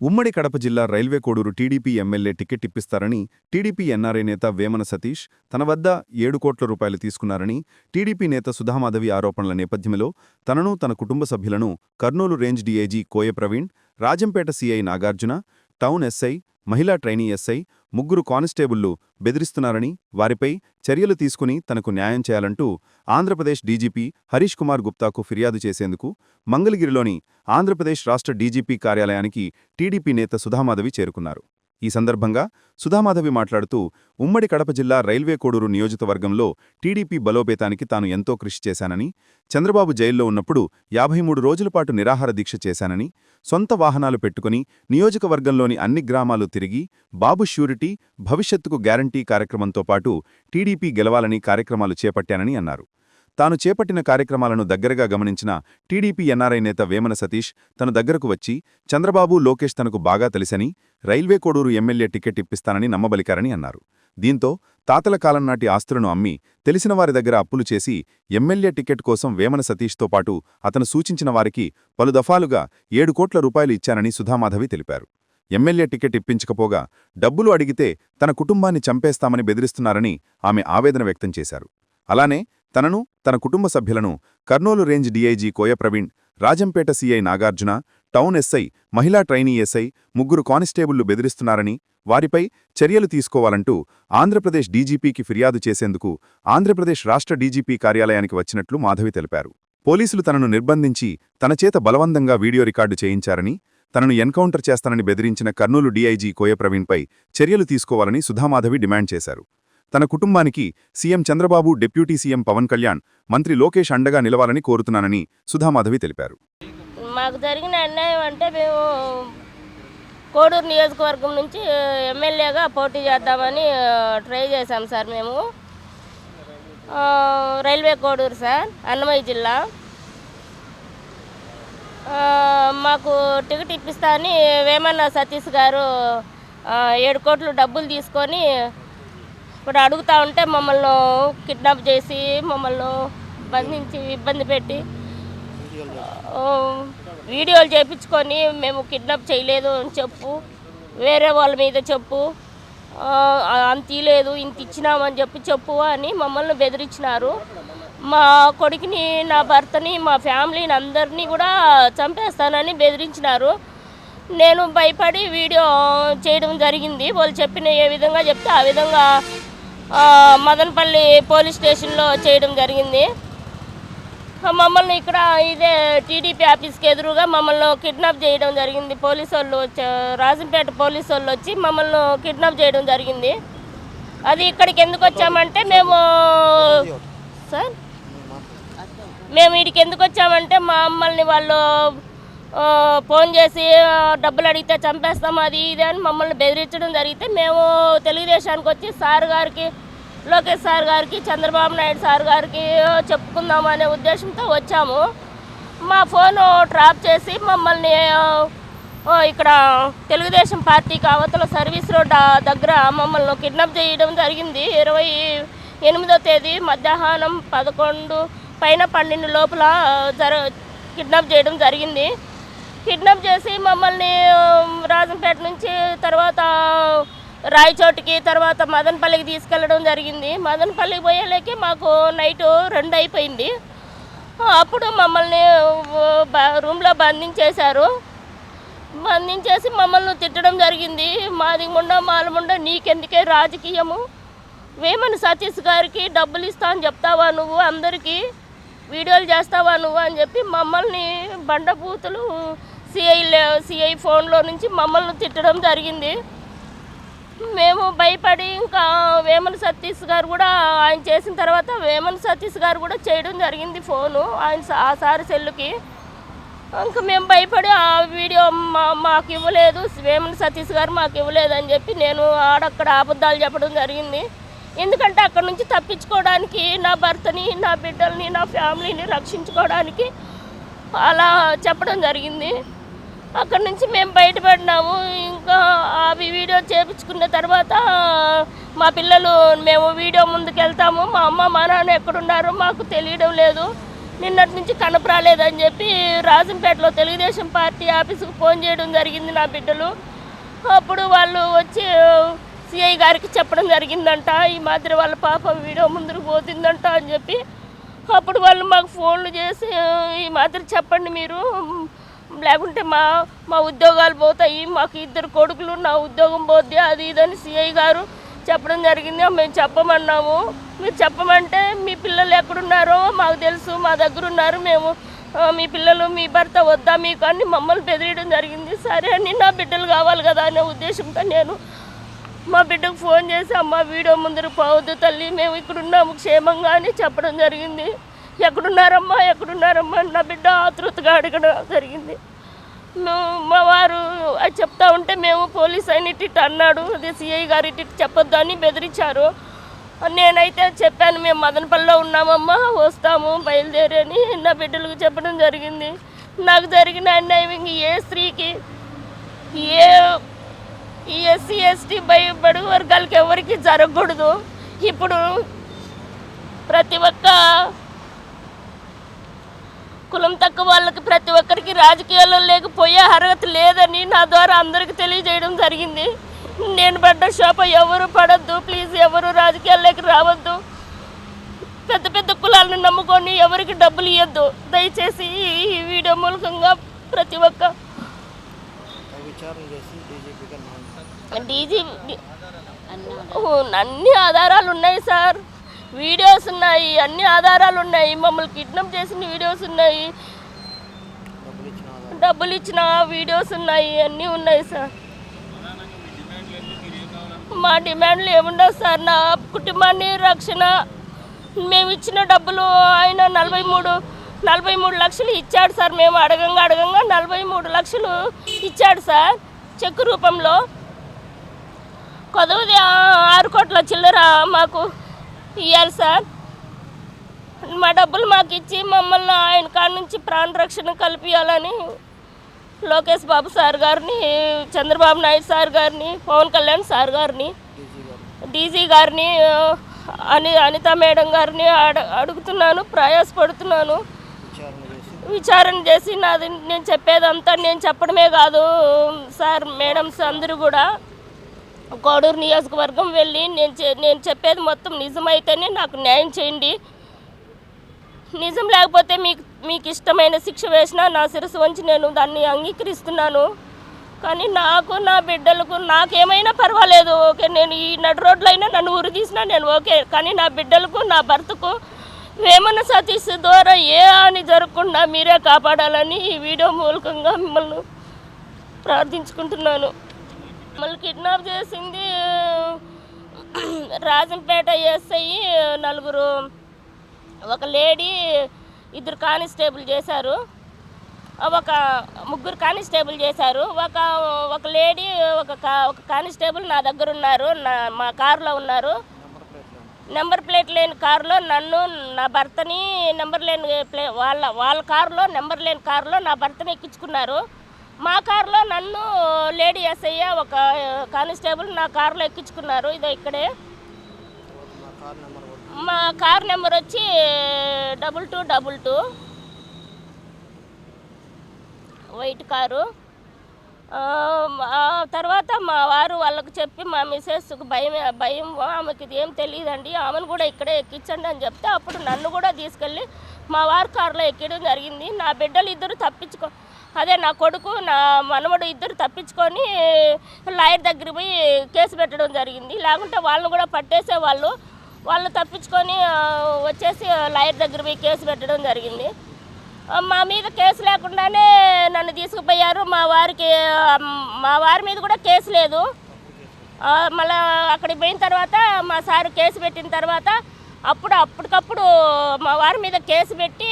ఉమ్మడి కడప జిల్లా railway Koduru TDP MLA ticket ఇప్పిస్తారని TDP NRI నేత వేమన సతీష్ తన వద్ద ఏడు కోట్ల రూపాయలు తీసుకున్నారని టీడీపీ నేత సుధామాధవి ఆరోపణల నేపథ్యంలో తనను తన కుటుంబ సభ్యులను Kurnool range DIG Koya Praveen Rajampet CI Nagarjuna town SI మహిళా ట్రైనీ ఎస్ఐ ముగ్గురు కానిస్టేబుళ్ళు బెదిరిస్తున్నారని వారిపై చర్యలు తీసుకుని తనకు న్యాయం చేయాలంటూ ఆంధ్రప్రదేశ్ డీజీపీ హరీష్ కుమార్ గుప్తాకు ఫిర్యాదు చేసేందుకు మంగళగిరిలోని ఆంధ్రప్రదేశ్ రాష్ట్ర డీజీపీ కార్యాలయానికి టీడీపీ నేత సుధామాధవి చేరుకున్నారు. ఈ సందర్భంగా సుధామాధవి మాట్లాడుతూ ఉమ్మడి కడప జిల్లా రైల్వే కోడూరు నియోజకవర్గంలో టీడీపీ బలోపేతానికి తాను ఎంతో కృషి చేశానని చంద్రబాబు జైల్లో ఉన్నప్పుడు యాభై మూడు రోజుల పాటు నిరాహార దీక్ష చేశానని సొంత వాహనాలు పెట్టుకుని నియోజకవర్గంలోని అన్ని గ్రామాలు తిరిగి బాబు ష్యూరిటీ భవిష్యత్తుకు గ్యారంటీ కార్యక్రమంతో పాటు టీడీపీ గెలవాలని కార్యక్రమాలు చేపట్టానని అన్నారు. తాను చేపట్టిన కార్యక్రమాలను దగ్గరగా గమనించిన టీడీపీ ఎన్ఆర్ఐ నేత వేమన సతీష్ తన దగ్గరకు వచ్చి చంద్రబాబు లోకేష్ తనకు బాగా తెలిసని రైల్వే కోడూరు ఎమ్మెల్యే టికెట్ ఇప్పిస్తానని నమ్మబలికారని అన్నారు. దీంతో తాతల కాలం నాటి ఆస్తులను అమ్మి తెలిసిన వారి దగ్గర అప్పులు చేసి ఎమ్మెల్యే టికెట్ కోసం వేమన సతీష్తో పాటు అతను సూచించిన వారికి పలుదఫాలుగా ఏడు కోట్ల రూపాయలు ఇచ్చానని సుధామాధవి తెలిపారు. ఎమ్మెల్యే టికెట్ ఇప్పించకపోగా డబ్బులు అడిగితే తన కుటుంబాన్ని చంపేస్తామని బెదిరిస్తున్నారని ఆమె ఆవేదన వ్యక్తం చేశారు. అలానే తనను తన కుటుంబ సభ్యులను Kurnool range DIG Koya Praveen Rajampet CI Nagarjuna town SI మహిళా ట్రైనీ ఎస్ఐ ముగ్గురు కానిస్టేబుళ్ళు బెదిరిస్తున్నారని వారిపై చర్యలు తీసుకోవాలంటూ ఆంధ్రప్రదేశ్ డీజీపీకి ఫిర్యాదు చేసేందుకు ఆంధ్రప్రదేశ్ రాష్ట్ర డీజీపీ కార్యాలయానికి వచ్చినట్లు మాధవి తెలిపారు. పోలీసులు తనను నిర్బంధించి తన చేత బలవంతంగా వీడియో రికార్డు చేయించారని తనను ఎన్కౌంటర్ చేస్తానని బెదిరించిన కర్నూలు డీఐజీ కోయ ప్రవీణ్పై చర్యలు తీసుకోవాలని సుధామాధవి డిమాండ్ చేశారు. తన కుటుంబానికి CM Chandrababu deputy CM Pawan Kalyan మంత్రి లోకేష్ అండగా నిలవాలని కోరుతున్నానని సుధామాధవి తెలిపారు. మాకు జరిగిన అన్యాయం అంటే మేము కోడూరు నియోజకవర్గం నుంచి ఎమ్మెల్యేగా పోటీ చేద్దామని ట్రై చేశాం సార్ మేము. రైల్వే కోడూరు సార్ అన్నమయ్య జిల్లా. మాకు టికెట్ ఇప్పిస్తా అని వేమన్న సతీష్ గారు ఏడు కోట్లు డబ్బులు తీసుకొని ఇప్పుడు అడుగుతా ఉంటే మమ్మల్ని కిడ్నాప్ చేసి మమ్మల్ని బంధించి ఇబ్బంది పెట్టి వీడియోలు చేపించుకొని మేము కిడ్నాప్ చేయలేదు అని చెప్పు వేరే వాళ్ళ మీద చెప్పు అంత ఇలేదు ఇంత ఇచ్చినామని చెప్పి చెప్పు అని మమ్మల్ని బెదిరించినారు. మా కొడుకుని నా భర్తని మా ఫ్యామిలీని అందరినీ కూడా చంపేస్తానని బెదిరించినారు. నేను భయపడి వీడియో చేయడం జరిగింది. వాళ్ళు చెప్పిన ఏ విధంగా చెప్తే ఆ విధంగా మదనపల్లి పోలీస్ స్టేషన్లో చేయడం జరిగింది. మమ్మల్ని ఇక్కడ ఇదే టీడీపీ ఆఫీస్కి ఎదురుగా మమ్మల్ని కిడ్నాప్ చేయడం జరిగింది. పోలీసు వాళ్ళు వచ్చి రాజంపేట పోలీసు వాళ్ళు వచ్చి మమ్మల్ని కిడ్నాప్ చేయడం జరిగింది. అది ఇక్కడికి ఎందుకు వచ్చామంటే మేము సార్? మేము వీడికి ఎందుకు వచ్చామంటే మా అమ్మల్ని వాళ్ళు ఫోన్ చేసి డబ్బులు అడిగితే చంపేస్తాం అది ఇది అని మమ్మల్ని బెదిరించడం జరిగితే మేము తెలుగుదేశానికి వచ్చి సార్ గారికి లోకేష్ సార్ గారికి చంద్రబాబు నాయుడు సార్ గారికి చెప్పుకుందాం అనే ఉద్దేశంతో వచ్చాము. మా ఫోను ట్రాప్ చేసి మమ్మల్ని ఇక్కడ తెలుగుదేశం పార్టీకి అవతల సర్వీస్ రోడ్ దగ్గర మమ్మల్ని కిడ్నాప్ చేయడం జరిగింది. ఇరవై ఎనిమిదో తేదీ మధ్యాహ్నం పదకొండు పైన పన్నెండు లోపల జర కిడ్నాప్ చేయడం జరిగింది. కిడ్నాప్ చేసి మమ్మల్ని రాజంపేట నుంచి తర్వాత రాయచోటికి తర్వాత మదనపల్లికి తీసుకెళ్ళడం జరిగింది. మదనపల్లికి పోయేలేకి మాకు నైట్ రెండు అయిపోయింది. అప్పుడు మమ్మల్ని రూమ్లో బంధించేశారు. బంధించేసి మమ్మల్ని తిట్టడం జరిగింది. మాది ముండ మాలముండ నీకెందుకే రాజకీయము? వేమని సతీష్ గారికి డబ్బులు ఇస్తా అని చెప్తావా నువ్వు అందరికీ? వీడియోలు చేస్తావా నువ్వు అని చెప్పి మమ్మల్ని బండబూతులు సిఐ సిఐ ఫోన్లో నుంచి మమ్మల్ని తిట్టడం జరిగింది. మేము భయపడి ఇంకా వేమన సతీష్ గారు కూడా ఆయన చేసిన తర్వాత వేమన సతీష్ గారు కూడా చేయడం జరిగింది ఫోను ఆయన స- ఆ సారి సెల్లుకి. ఇంకా మేము భయపడి ఆ వీడియో మా మాకు ఇవ్వలేదు వేమన సతీష్ గారు మాకు ఇవ్వలేదు అని చెప్పి నేను ఆడక్కడ అబద్ధాలు చెప్పడం జరిగింది. ఎందుకంటే అక్కడ నుంచి తప్పించుకోవడానికి నా భర్తని నా బిడ్డల్ని నా ఫ్యామిలీని రక్షించుకోవడానికి అలా చెప్పడం జరిగింది. అక్కడ నుంచి మేము బయటపడినాము. ఇంకా అవి వీడియో చేపించుకున్న తర్వాత మా పిల్లలు మేము వీడియో ముందుకెళ్తాము. మా అమ్మ మా నాన్న ఎక్కడున్నారో మాకు తెలియడం లేదు. నిన్నటి నుంచి కనపరాలేదని చెప్పి రాజంపేటలో తెలుగుదేశం పార్టీ ఆఫీసుకు ఫోన్ చేయడం జరిగింది నా బిడ్డలు. అప్పుడు వాళ్ళు వచ్చి సిఐ గారికి చెప్పడం జరిగిందంట. ఈ మాదిరి వాళ్ళ పాప వీడియో ముందుకు పోతుందంట అని చెప్పి అప్పుడు వాళ్ళు మాకు ఫోన్లు చేసి ఈ మాదిరి చెప్పండి మీరు. లేకుంటే మా మా ఉద్యోగాలు పోతాయి మాకు ఇద్దరు కొడుకులు నా ఉద్యోగం పోద్ది అది ఇదని సిఐ గారు చెప్పడం జరిగింది. మేము చెప్పమన్నాము. మీరు చెప్పమంటే మీ పిల్లలు ఎక్కడున్నారో మాకు తెలుసు మా దగ్గర ఉన్నారు. మేము మీ పిల్లలు మీ భర్త వద్దా మీకు అని మమ్మల్ని బెదిరియడం జరిగింది. సరే అని నా బిడ్డలు కావాలి కదా అనే ఉద్దేశంతో నేను మా బిడ్డకు ఫోన్ చేసి అమ్మ వీడియో ముందర పోవద్దు తల్లి మేము ఇక్కడ ఉన్నాము క్షేమంగా అని చెప్పడం జరిగింది. ఎక్కడున్నారమ్మా ఎక్కడున్నారమ్మా నా బిడ్డ ఆతృతగా అడగడం జరిగింది. మా వారు అది చెప్తా ఉంటే మేము పోలీస్ అయిన ఇటు అన్నాడు అదే సిఐ గారు ఇటు చెప్పొద్దు అని బెదిరించారు. నేనైతే చెప్పాను మేము మదనపల్లిలో ఉన్నామమ్మా వస్తాము బయలుదేరి అని నా బిడ్డలకు చెప్పడం జరిగింది. నాకు జరిగిన అన్యాయం ఇంక ఏ స్త్రీకి ఏ ఈ ఎస్సీ ఎస్టీ బై బడుగు వర్గాలకి ఎవరికి జరగకూడదు. ఇప్పుడు ప్రతి ఒక్క కులం తక్కువ వాళ్ళకి ప్రతి ఒక్కరికి రాజకీయాల్లో లేకపోయే అర్హత లేదని నా ద్వారా అందరికీ తెలియజేయడం జరిగింది. నేను పడ్డ శోభ ఎవరు పడద్దు ప్లీజ్ ఎవరు రాజకీయాల్లోకి రావద్దు. పెద్ద పెద్ద కులాలను నమ్ముకొని ఎవరికి డబ్బులు ఇవ్వద్దు దయచేసి ఈ వీడియో మూలకంగా ప్రతి ఒక్క డీజీ అన్ని ఆధారాలు ఉన్నాయి సార్. వీడియోస్ ఉన్నాయి అన్ని ఆధారాలు ఉన్నాయి. మమ్మల్ని కిడ్నాప్ చేసిన వీడియోస్ ఉన్నాయి. డబ్బులు ఇచ్చిన వీడియోస్ ఉన్నాయి అన్నీ ఉన్నాయి సార్. మా డిమాండ్లు ఏముండవు సార్. నా కుటుంబాన్ని రక్షణ మేము ఇచ్చిన డబ్బులు ఆయన నలభై మూడు నలభై మూడు లక్షలు ఇచ్చాడు సార్. మేము అడగంగా అడగంగా నలభై మూడు లక్షలు ఇచ్చాడు సార్ చెక్ రూపంలో. కొదవది ఆరు కోట్ల చిల్లర మాకు ఇవ్వాలి సార్. మా డబ్బులు మాకు ఇచ్చి మమ్మల్ని ఆయన కాడ నుంచి ప్రాణరక్షణ కల్పించాలని లోకేష్ బాబు సార్ గారిని చంద్రబాబు నాయుడు సార్ గారిని పవన్ కళ్యాణ్ సార్ గారిని డీజీ గారిని అని అనిత మేడం గారిని అడ అడుగుతున్నాను ప్రయాసపడుతున్నాను. విచారణ చేసి విచారణ చేసి నాది నేను చెప్పేదంతా నేను చెప్పడమే కాదు సార్ మేడమ్స్ అందరూ కూడా. కోడూరు నియోజకవర్గం వెళ్ళి నేను చె- నేను చెప్పేది మొత్తం నిజమైతేనే నాకు న్యాయం చేయండి. నిజం లేకపోతే మీకు మీకు ఇష్టమైన శిక్ష వేసినా నా శిరస్సు వంచి నేను దాన్ని అంగీకరిస్తున్నాను. కానీ నాకు నా బిడ్డలకు నాకేమైనా పర్వాలేదు. ఓకే నేను ఈ నడు రోడ్లైనా నన్ను ఉరి తీసినా నేను ఓకే. కానీ నా బిడ్డలకు నా భర్తకు వేమన సతీష్ ద్వారా ఏ హాని జరగకుండా మీరే కాపాడాలని ఈ వీడియో మూలకంగా మిమ్మల్ని ప్రార్థించుకుంటున్నాను. మమ్మల్ని కిడ్నాప్ చేసింది రాజంపేట ఎస్ఐ నలుగురు. ఒక లేడీ ఇద్దరు కానిస్టేబుల్ చేశారు. ఒక ముగ్గురు కానిస్టేబుల్ చేశారు. ఒక ఒక లేడీ ఒక ఒక కానిస్టేబుల్ నా దగ్గర ఉన్నారు నా మా కారులో ఉన్నారు. నెంబర్ నెంబర్ ప్లేట్ లేని కారులో నన్ను నా భర్తని నెంబర్ లేని ప్లే వాళ్ళ వాళ్ళ కారులో నెంబర్ లేని కారులో నా భర్తని ఎక్కించుకున్నారు. మా కారులో నన్ను లేడీ ఎస్ఐ ఒక కానిస్టేబుల్ నా కారులో ఎక్కించుకున్నారు. ఇదో ఇక్కడే. మా కార్ నెంబర్ వచ్చి double two double two. White car. తర్వాత మా వారు వాళ్ళకు చెప్పి మా మిసెస్కు భయం భయం ఆమెకి ఇది ఏం తెలియదండి. ఆమెను కూడా ఇక్కడే ఎక్కించండి అని చెప్తే అప్పుడు నన్ను కూడా తీసుకెళ్ళి మా వారు కారులో ఎక్కడం జరిగింది. నా బిడ్డలు ఇద్దరు తప్పించుకో అదే నా కొడుకు నా మనవడు ఇద్దరు తప్పించుకొని లాయర్ దగ్గర పోయి కేసు పెట్టడం జరిగింది. లేకుంటే వాళ్ళని కూడా పట్టేసేవాళ్ళు. వాళ్ళు తప్పించుకొని వచ్చేసి లాయర్ దగ్గర పోయి కేసు పెట్టడం జరిగింది. మా మీద కేసు లేకుండానే నన్ను తీసుకుపోయారు. మా వారికి మా వారి మీద కూడా కేసు లేదు. మళ్ళా అక్కడికి పోయిన తర్వాత మా సారు కేసు పెట్టిన తర్వాత అప్పుడు అప్పటికప్పుడు మా వారి మీద కేసు పెట్టి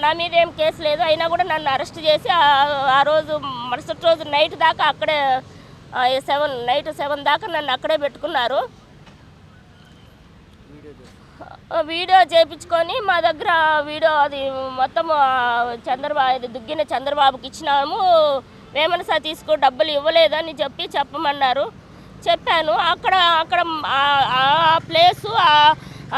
నా మీద ఏం కేసు లేదు. అయినా కూడా నన్ను అరెస్ట్ చేసి ఆ- రోజు మరుసటి రోజు నైట్ దాకా అక్కడే సెవెన్ నైట్ సెవెన్ దాకా నన్ను అక్కడే పెట్టుకున్నారు. వీడియో చేయించుకొని మా దగ్గర వీడియో అది మొత్తం చంద్రబాబు దుగ్గిన చంద్రబాబుకి ఇచ్చినాము. వేమన సతీష్కు డబ్బులు ఇవ్వలేదని చెప్పి చెప్పమన్నారు. చెప్పాను. అక్కడ అక్కడ ఆ- ప్లేసు ఆ,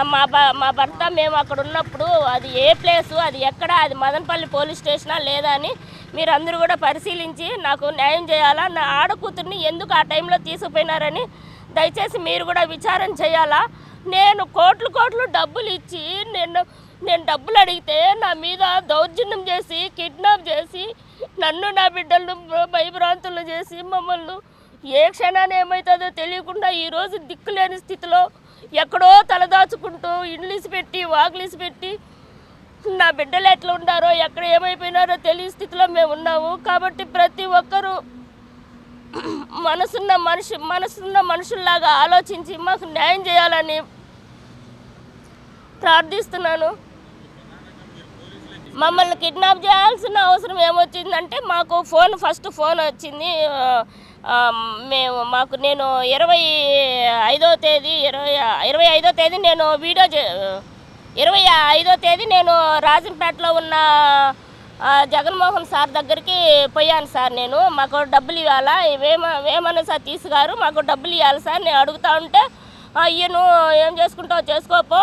మా మా భర్త మేము అక్కడ ఉన్నప్పుడు అది ఏ ప్లేసు అది ఎక్కడ అది మదనపల్లి పోలీస్ స్టేషనా లేదా అని మీరందరూ కూడా పరిశీలించి నాకు న్యాయం చేయాలా నా ఆడకూతుర్ని ఎందుకు ఆ టైంలో తీసుకుపోయినారని దయచేసి మీరు కూడా విచారణ చేయాలా? నేను కోట్లు కోట్లు డబ్బులు ఇచ్చి నేను నేను డబ్బులు అడిగితే నా మీద దౌర్జన్యం చేసి కిడ్నాప్ చేసి నన్ను నా బిడ్డలను భయభ్రాంతులు చేసి మమ్మల్ని ఏ క్షణాన్ని ఏమవుతుందో తెలియకుండా ఈరోజు దిక్కులేని స్థితిలో ఎక్కడో తలదాచుకుంటూ ఇండ్లీసి పెట్టి వాగ్లీస్ పెట్టి నా బిడ్డలు ఎట్లా ఉండారో ఎక్కడ ఏమైపోయినారో తెలియని స్థితిలో మేము ఉన్నాము. కాబట్టి ప్రతి ఒక్కరూ మనసున్న మనిషి మనసున్న మనుషుల్లాగా ఆలోచించి మాకు న్యాయం చేయాలని ప్రార్థిస్తున్నాను. మమ్మల్ని కిడ్నాప్ చేయాల్సిన అవసరం ఏమొచ్చిందంటే మాకు ఫోన్ ఫస్ట్ ఫోన్ వచ్చింది. మేము మాకు నేను ఇరవై ఐదో తేదీ ఇరవై ఇరవై ఐదో తేదీ నేను వీడియో చే ఇరవై ఐదో తేదీ నేను రాజంపేటలో ఉన్న జగన్మోహన్ సార్ దగ్గరికి పోయాను సార్ నేను. మాకు డబ్బులు ఇవ్వాలా? వేమ వేమన్న సార్ తీసుగారు మాకు డబ్బులు ఇవ్వాలి సార్. నేను అడుగుతా ఉంటే అయ్యను ఏం చేసుకుంటావు? చేసుకోపో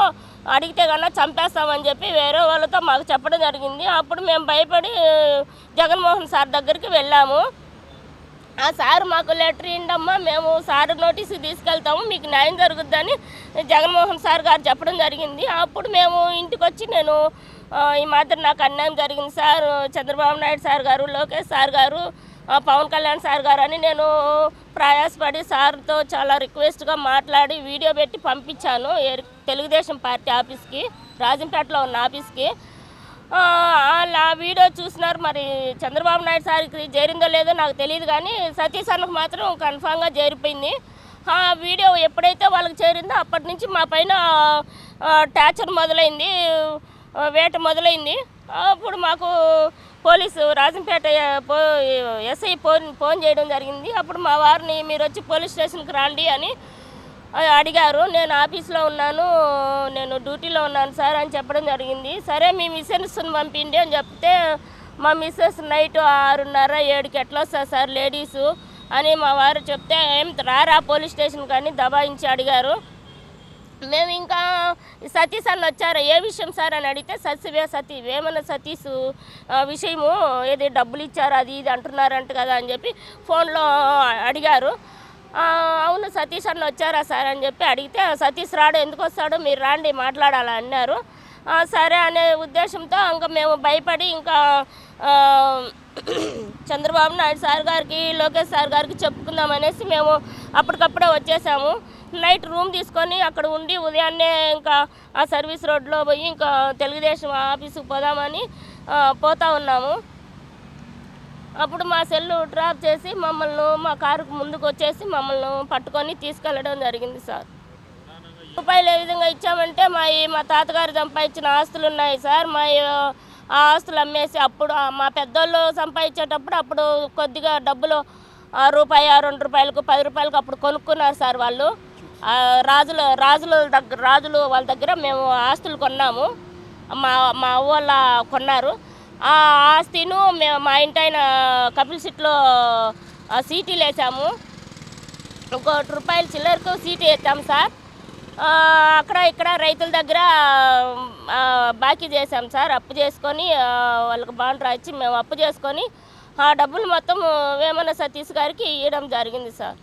అడిగితే కన్నా చంపేస్తామని చెప్పి వేరే వాళ్ళతో మాకు చెప్పడం జరిగింది. అప్పుడు మేము భయపడి జగన్మోహన్ సార్ దగ్గరికి వెళ్ళాము. ఆ సార్ మాకు లెటర్ ఇండమ్మా మేము సార్ నోటీసు తీసుకెళ్తాము మీకు న్యాయం జరుగుద్దని జగన్మోహన్ సార్ గారు చెప్పడం జరిగింది. అప్పుడు మేము ఇంటికి వచ్చి నేను ఈ మాత్రం నాకు అన్యాయం జరిగింది సార్ చంద్రబాబు నాయుడు సార్ గారు లోకేష్ సార్ గారు పవన్ కళ్యాణ్ సార్ గారు అని నేను ప్రయాసపడి సార్తో చాలా రిక్వెస్ట్గా మాట్లాడి వీడియో పెట్టి పంపించాను తెలుగుదేశం పార్టీ ఆఫీస్కి రాజంపేటలో ఉన్న ఆఫీస్కి. ఆ, వీడియో చూసినారు. మరి చంద్రబాబు నాయుడు సార్కి చేరిందో లేదో నాకు తెలియదు కానీ సతీష్ అన్నకు మాత్రం కన్ఫామ్గా చేరిపోయింది. ఆ వీడియో ఎప్పుడైతే వాళ్ళకి చేరిందో అప్పటి నుంచి మా పైన టార్చర్ మొదలైంది. వేట మొదలైంది. అప్పుడు మాకు పోలీసు రాజంపేట పో ఎస్ఐ ఫోన్ ఫోన్ చేయడం జరిగింది. అప్పుడు మా వారిని మీరు వచ్చి పోలీస్ స్టేషన్కి రండి అని అడిగారు నేను ఆఫీస్లో ఉన్నాను నేను డ్యూటీలో ఉన్నాను సార్ అని చెప్పడం జరిగింది. సరే మీ మిస్సెస్ని పంపిండి అని చెప్తే మా మిస్సెస్ నైట్ ఆరున్నర ఏడుకి ఎట్లా వస్తారు సార్ లేడీసు అని మా వారు చెప్తే ఏం రారా పోలీస్ స్టేషన్ కానీ దబాయించి అడిగారు. మేము ఇంకా సతీష్ అన్న వచ్చారు ఏ విషయం సార్ అని అడిగితే సత్యవే సతీ వేమన సతీష్ విషయము ఏది డబ్బులు ఇచ్చారు అది ఇది అంటున్నారంట కదా అని చెప్పి ఫోన్లో అడిగారు. అవును సతీష్ అన్న వచ్చారా సార్ అని చెప్పి అడిగితే సతీష్ రాడు ఎందుకు వస్తాడో? మీరు రాండి మాట్లాడాలా అన్నారు. సరే అనే ఉద్దేశంతో ఇంకా మేము భయపడి ఇంకా చంద్రబాబు నాయుడు సార్ గారికి లోకేష్ సార్ గారికి చెప్పుకుందాం అనేసి మేము అప్పటికప్పుడే వచ్చేసాము. నైట్ రూమ్ తీసుకొని అక్కడ ఉండి ఉదయాన్నే ఇంకా ఆ సర్వీస్ రోడ్లో పోయి ఇంకా తెలుగుదేశం ఆఫీసుకు పోదామని పోతా ఉన్నాము. అప్పుడు మా సెల్లు డ్రాప్ చేసి మమ్మల్ని మా కారుకు ముందుకు వచ్చేసి మమ్మల్ని పట్టుకొని తీసుకెళ్ళడం జరిగింది సార్. రూపాయలు ఏ విధంగా ఇచ్చామంటే మా ఈ- మా తాతగారు సంపాదించిన ఆస్తులు ఉన్నాయి సార్. మా ఆ ఆస్తులు అమ్మేసి అప్పుడు మా పెద్దోళ్ళు సంపాదించేటప్పుడు అప్పుడు కొద్దిగా డబ్బులు ఆరు రూపాయి ఆ రెండు రూపాయలకు పది రూపాయలకు అప్పుడు కొనుక్కున్నారు సార్ వాళ్ళు. రాజుల రాజుల దగ్గర రాజులు వాళ్ళ దగ్గర మేము ఆస్తులు కొన్నాము. మా మా అవ్వ వాళ్ళ కొన్నారు. ఆ ఆస్తిను మేము మా ఇంటైన కపిల్ సిట్లో సీటీలు వేసాము ఇంకోటి రూపాయలు చిల్లరకు సీటీ వేస్తాం సార్. అక్కడ ఇక్కడ రైతుల దగ్గర బాకీ చేసాం సార్. అప్పు చేసుకొని వాళ్ళకి బాండ్ రాయించి మేము అప్పు చేసుకొని ఆ డబ్బులు మొత్తం వేమన సతీష్ గారికి ఇవ్వడం జరిగింది సార్.